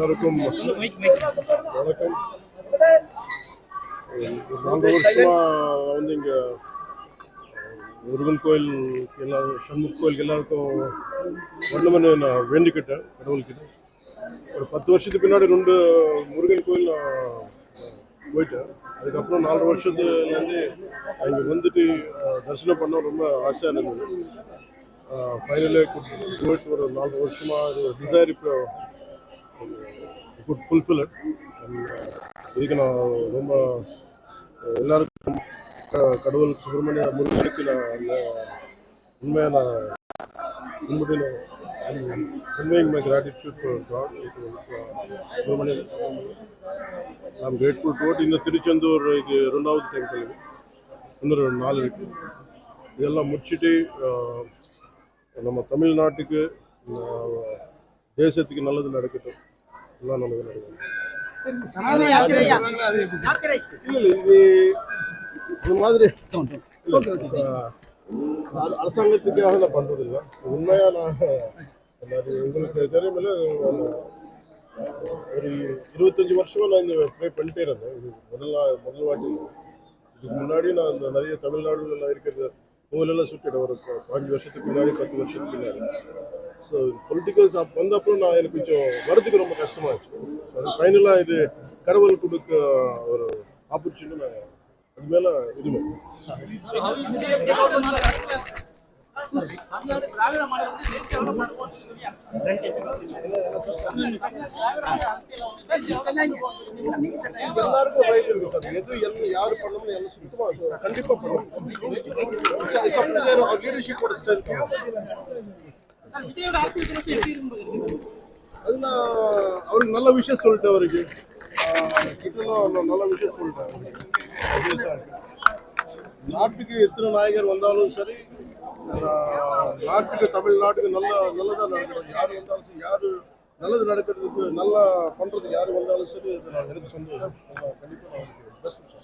எல்லாருக்கும் வணக்கம். ஒரு நாலு வருஷமா வந்து இங்க முருகன் கோயில் எல்லாரும் சண்முக கோயிலுக்கு எல்லாருக்கும் வரணும்னு நான் வேண்டிக்கிட்டேன் கடவுள்கிட்ட. ஒரு பத்து வருஷத்துக்கு பின்னாடி ரெண்டு முருகன் கோயில் நான் போயிட்டேன். அதுக்கப்புறம் நாலு வருஷத்துலேருந்து அங்கே வந்துட்டு தரிசனம் பண்ண ரொம்ப ஆசையாக இருந்தது. ஃபைனலி போயிட்டு ஒரு நாலு வருஷமாக டிசைர் இப்போ குட் ஃபுல்ஃபில் uh, இதுக்கு நான் ரொம்ப எல்லாருக்கும் க- கடவுள் சுப்பிரமணிய முருகனுக்கு நான் அந்த உண்மையாக நான் கும்பிட்டு நான் conveying my gratitude for Subramanya I'm grateful to இந்த திருச்செந்தூர் இது ரெண்டாவது டெம்பிள் இன்னொரு நாலு இருக்கு. இதெல்லாம் முடிச்சுட்டு நம்ம தமிழ்நாட்டுக்கு தேசத்துக்கு நல்லது நடக்கட்டும். இது மாதிரி அரசாங்கத்துக்காக நான் பண்றது இல்லை உண்மையா நான் உங்களுக்கு தெரியுமில்ல ஒரு இருபத்தஞ்சு வருஷமா நான் இந்த ப்ளே பண்ணிட்டே இருந்தேன் இது முதல் முதல் வாட்டி இதுக்கு முன்னாடி நான் இந்த நிறைய தமிழ்நாடுல இருக்கிற கோவிலெல்லாம் சுற்றிட்டேன் ஒரு பாஞ்சு வருஷத்துக்கு முன்னாடி பத்து வருஷத்துக்கு முன்னாடி ஸோ பொலிட்டிக்கல் வந்த அப்புறம் நான் எனக்கு கொஞ்சம் வரதுக்கு ரொம்ப இருந்துச்சு அது ஃபைனலாக இது கடவுள் கொடுக்க ஒரு ஆப்பர்ச்சுனிட்டி நான் அது மேலே இதுமே எல்லாருக்கும் ரைட் இருக்கு சார். எது என்ன யாரு பண்ணணும்னு எல்லாம் சுத்தமா கண்டிப்பா பண்ணணும். லீடர்ஷிப்போட ஸ்ட்ரென்த் அது அவருக்கு நல்ல விஷயம் சொல்லிட்டேன் அவருக்கு. கிட்டலாம் நல்ல விஷயம் சொல்லிட்டேன் நாட்டுக்கு எத்தனை நாயகர் வந்தாலும் சரி நாட்டுக்கு தமிழ்நாட்டுக்கு நல்ல நல்லதா நடக்கிறது. யாரு வந்தாலும் சரி யாரு நல்லது நடக்கிறதுக்கு நல்லா பண்றதுக்கு யாரு வந்தாலும் சரி நான் எனக்கு சந்தோஷம் கண்டிப்பா பெஸ்ட்